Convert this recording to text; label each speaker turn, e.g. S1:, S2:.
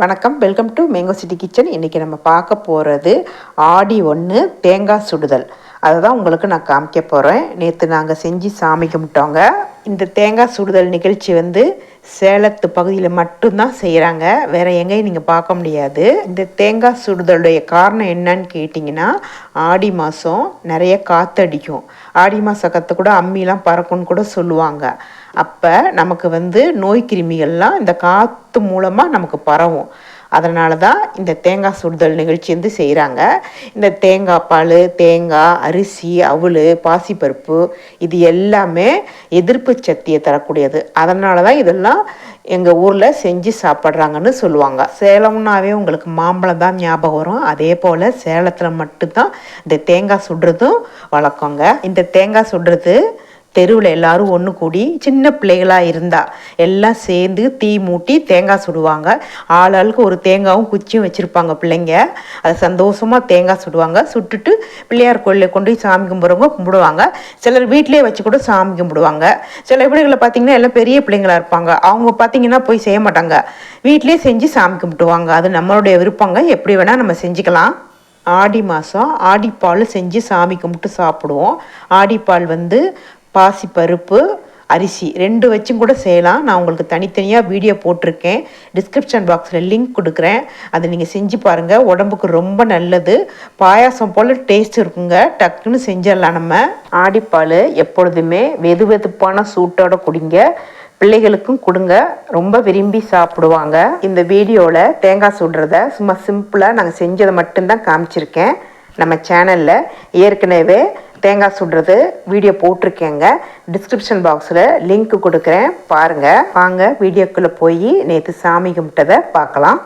S1: வணக்கம். Welcome to mango city kitchen இன்றைக்கி நம்ம பார்க்க போகிறது ஆடி ஒன்று தேங்காய் சுடுதல். அதை தான் உங்களுக்கு நான் காமிக்க போகிறேன் நேற்று நாங்கள் செஞ்சு சாமி கும்பிட்டோங்க இந்த தேங்காய் சுடுதல் நிகழ்ச்சி வந்து சேலத்து பகுதியில் மட்டும்தான் செய்கிறாங்க வேறு எங்கேயும் நீங்கள் பார்க்க முடியாது. இந்த தேங்காய் சுடுதலுடைய காரணம் என்னன்னு கேட்டிங்கன்னா ஆடி மாதம் நிறைய காற்றடிக்கும் ஆடி மாத கற்று கூட அம்மிலாம் பறக்கும்னு கூட சொல்லுவாங்க. அப்போ நமக்கு வந்து நோய் கிருமிகள்லாம் இந்த காற்று மூலமாக நமக்கு பரவும். அதனால தான் இந்த தேங்காய் சுடுதல் நிகழ்ச்சி வந்து செய்கிறாங்க இந்த தேங்காய் பால் தேங்காய் அரிசி அவல் பாசிப்பருப்பு இது எல்லாமே எதிர்ப்பு சக்தியை தரக்கூடியது. அதனால தான் இதெல்லாம் எங்கள் ஊரில் செஞ்சு சாப்பிட்றாங்கன்னு சொல்லுவாங்க. சேலம்னாவே உங்களுக்கு மாம்பழம் தான் ஞாபகம் வரும். அதே போல் சேலத்தில் மட்டும்தான் இந்த தேங்காய் சுடுறதும் வழக்கங்க. இந்த தேங்காய் சுடுறது தெருவில் எல்லாரும் ஒன்று கூடி சின்ன பிள்ளைகளாக இருந்தால் எல்லாம் சேர்ந்து தீ மூட்டி தேங்காய் சுடுவாங்க. ஆளாளுக்கு ஒரு தேங்காயும் குச்சியும் வச்சுருப்பாங்க பிள்ளைங்க. அதை சந்தோஷமாக தேங்காய் சுடுவாங்க. சுட்டுட்டு பிள்ளையார் கோயிலில் கொண்டு போய் சாமி கும்பிட்றவங்க கும்பிடுவாங்க. சிலர் வீட்டிலே வச்சு கூட சாமி கும்பிடுவாங்க. சில பிள்ளைகளை பார்த்தீங்கன்னா எல்லாம் பெரிய பிள்ளைங்களாக இருப்பாங்க. அவங்க பார்த்திங்கன்னா போய் செய்ய மாட்டாங்க. வீட்டிலே செஞ்சு சாமி கும்பிட்டுவாங்க. அது நம்மளுடைய விருப்பங்க. எப்படி வேணால் நம்ம செஞ்சுக்கலாம். ஆடி மாதம் ஆடிப்பால் செஞ்சு சாமி கும்பிட்டு சாப்பிடுவோம். ஆடிப்பால் வந்து பாசிப்பருப்பு அரிசி ரெண்டு வச்சும் கூட செய்யலாம். நான் உங்களுக்கு தனித்தனியாக வீடியோ போட்டிருக்கேன். டிஸ்கிரிப்ஷன் பாக்ஸில் லிங்க் கொடுக்குறேன். அதை நீங்கள் செஞ்சு பாருங்கள் உடம்புக்கு ரொம்ப நல்லது. பாயாசம் போல் டேஸ்ட் இருக்குங்க. டக்குன்னு செஞ்சிடலாம் நம்ம. ஆடிப்பால் எப்பொழுதுமே வெது வெதுப்பான சூட்டோட குடிங்க. பிள்ளைகளுக்கும் கொடுங்க. ரொம்ப விரும்பி சாப்பிடுவாங்க. இந்த வீடியோவில் தேங்காய் சுடுறத சும்மா சிம்பிளாக நாங்கள் செஞ்சதை மட்டும்தான் காமிச்சிருக்கேன். நம்ம சேனலில் ஏற்கனவே தேங்காய் சுடுறது வீடியோ போட்டிருக்கேங்க. டிஸ்கிரிப்ஷன் பாக்ஸில் லிங்க் கொடுக்குறேன். பாருங்கள் வாங்க வீடியோக்குள்ளே போய் நேற்று சாமி கும்பிட்டதை பார்க்கலாம்.